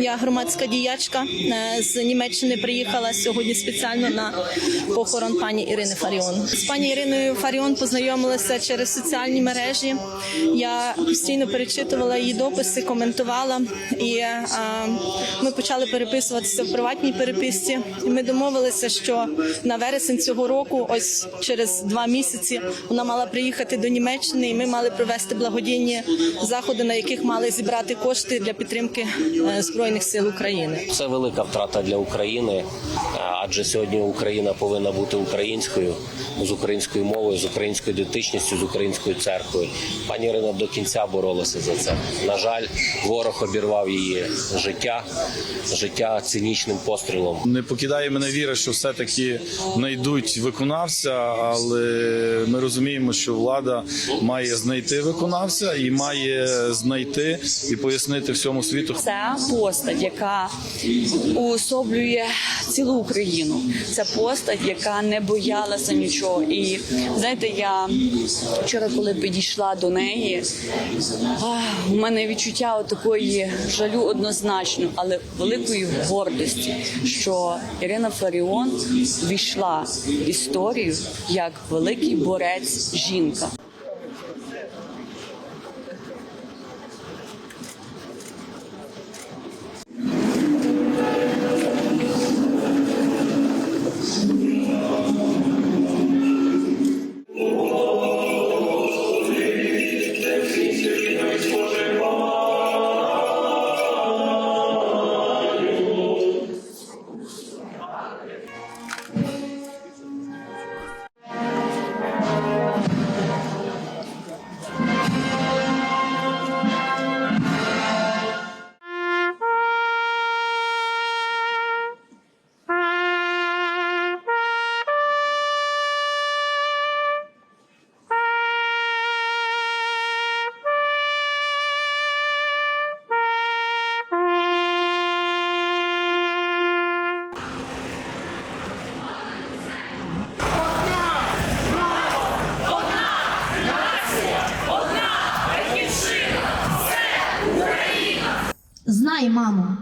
Я громадська діячка е, з Німеччини приїхала сьогодні спеціально на похорон пані Ірини Фаріон. З пані Іриною Фаріон познайомилася через соціальні мережі. Я постійно перечитувала її дописи, коментувала, і е, ми почали переписуватися в приватній переписці. Ми домовилися, що на вересень цього року, ось через два місяці, вона мала приїхати до Німеччини, і ми мали провести благодійні заходи, на яких мали зібрати кошти для підтримки е, збройних сил України. Це велика втрата для України, адже сьогодні Україна повинна бути українською з українською мовою, з українською ідентичністю, з українською церквою. Пані Ірина до кінця боролася за це. На жаль, ворог обірвав її життя, життя цинічним пострілом. Не покидає мене віра, що все-таки знайдуть виконавця, але ми розуміємо, що влада має знайти виконавця і має знайти і пояснити всьому світу. Це постать, яка уособлює цілу Україну. Це постать, яка не боялася нічого. І знаєте, я вчора, коли підійшла до неї, у мене відчуття такої жалю однозначно, але великої гордості, що Ірина Фаріон війшла в історію як великий борець жінка. Знай, мамо,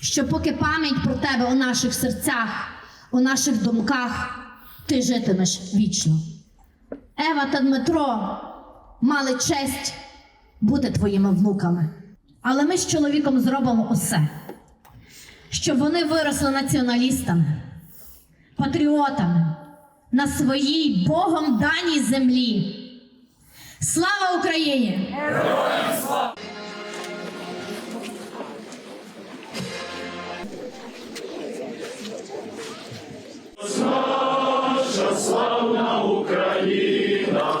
що поки пам'ять про тебе у наших серцях, у наших думках, ти житимеш вічно. Ева та Дмитро мали честь бути твоїми внуками. Але ми з чоловіком зробимо усе, щоб вони виросли націоналістами, патріотами на своїй Богом даній землі. Слава Україні! Наша славна Україна,